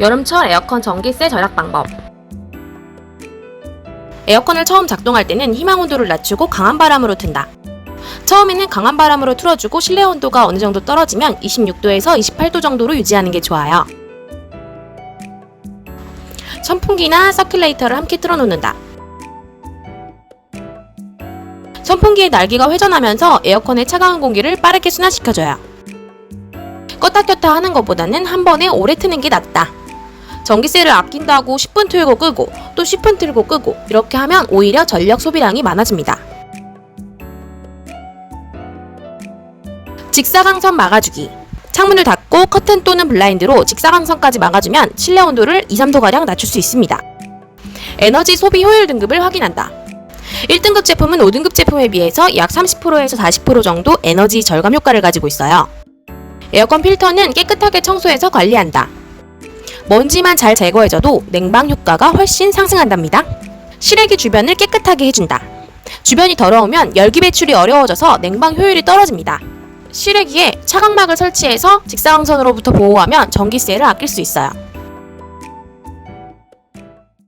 여름철 에어컨 전기세 절약 방법. 에어컨을 처음 작동할 때는 희망 온도를 낮추고 강한 바람으로 튼다. 처음에는 강한 바람으로 틀어주고 실내 온도가 어느 정도 떨어지면 26도에서 28도 정도로 유지하는 게 좋아요. 선풍기나 서큘레이터를 함께 틀어놓는다. 선풍기의 날개가 회전하면서 에어컨의 차가운 공기를 빠르게 순환시켜줘요. 껐다 켰다 하는 것보다는 한 번에 오래 트는 게 낫다. 전기세를 아낀다고 10분 틀고 끄고 또 10분 틀고 끄고 이렇게 하면 오히려 전력 소비량이 많아집니다. 직사광선 막아주기. 창문을 닫고 커튼 또는 블라인드로 직사광선까지 막아주면 실내 온도를 2, 3도가량 낮출 수 있습니다. 에너지 소비 효율 등급을 확인한다. 1등급 제품은 5등급 제품에 비해서 약 30%에서 40% 정도 에너지 절감 효과를 가지고 있어요. 에어컨 필터는 깨끗하게 청소해서 관리한다. 먼지만 잘 제거해줘도 냉방 효과가 훨씬 상승한답니다. 실외기 주변을 깨끗하게 해준다. 주변이 더러우면 열기 배출이 어려워져서 냉방 효율이 떨어집니다. 실외기에 차광막을 설치해서 직사광선으로부터 보호하면 전기세를 아낄 수 있어요.